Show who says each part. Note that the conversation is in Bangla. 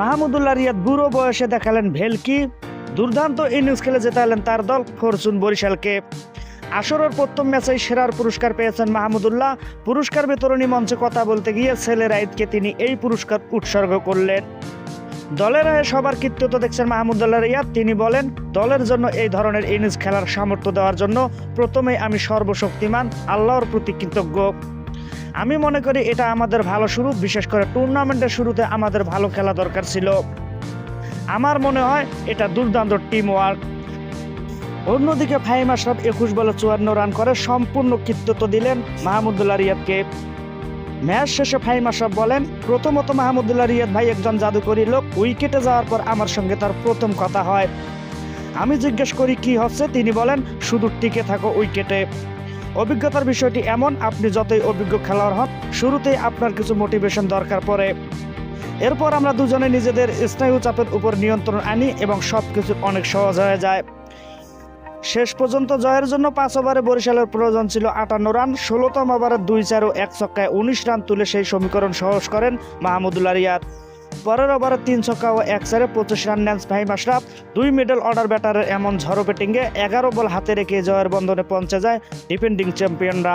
Speaker 1: মাহমুদুল্লাহ রিয়াদ বুড়ো বয়সে দেখালেন ভেলকি, দুর্দান্ত ইনিংস খেলে জেতালেন তার দল ফরচুন বরিশালকে। আসরের প্রথম ম্যাচেই সেরার পুরস্কার পেয়েছেন মাহমুদুল্লাহ। পুরস্কার বিতরণী মঞ্চে কথা বলতে গিয়ে ছেলে রাইদকে তিনি এই পুরস্কার উৎসর্গ করলেন। দলের হয়ে সবার কৃতিত্ব দেখছেন মাহমুদুল্লাহ রিয়াদ। তিনি বলেন, দলের জন্য এই ধরনের ইনিংস খেলার সামর্থ্য দেওয়ার জন্য প্রথমেই আমি সর্বশক্তিমান, আল্লাহর প্রতি কৃতজ্ঞ। আমি মনে করি এটা আমাদের ভালো শুরু, বিশেষ করে টুর্নামেন্টের শুরুতে আমাদের ভালো খেলা দরকার ছিল। আমার মনে হয় এটা দুর্দান্ত টিম ওয়ার্ক অন্যদিকে ফাহিম আশরাফ একুশ বলে চুয়ান্ন রান করে, সম্পূর্ণ কৃতিত্ব দিলেন মাহমুদুল্লাহ রিয়াদকে। ম্যাচ শেষে ফাহিম আশরাফ বলেন, প্রথমত মাহমুদুল্লাহ রিয়াদ ভাই একজন জাদুকরী লোক, উইকেটে যাওয়ার পর আমার সঙ্গে তার প্রথম কথা হয়। আমি জিজ্ঞেস করি, কি হচ্ছে? তিনি বলেন, শুধু টিকে থাকো উইকেটে। অভিজ্ঞতার বিষয়টি এমন, আপনি যতই অভিজ্ঞ খেলোয়াড় হন, শুরুতেই আপনার কিছু মোটিভেশন দরকার পড়ে। এরপর আমরা দুজনে নিজেদের স্নায়ু চাপের উপর নিয়ন্ত্রণ আনি এবং সব কিছু অনেক সহজ হয়ে যায়। শেষ পর্যন্ত জয়ের জন্য পাঁচ ওভারে বরিশালের প্রয়োজন ছিল আটান্ন রান, ষোলোতম ওভারে দুই চার ও এক ছক্কায় উনিশ রান তুলে সেই সমীকরণ সহজ করেন মাহমুদুল্লাহ রিয়াদ পরের ওভারে তিন ছক্কা ও এক পঁচিশ রান নেন ফাহিম আশরাফ দুই মিডল অর্ডার ব্যাটারের এমন ঝড়ো ব্যাটিংয়ে এগারো বল হাতে রেখে জয়ের বন্ধনে পৌঁছে যায় ডিফেন্ডিং চ্যাম্পিয়নরা।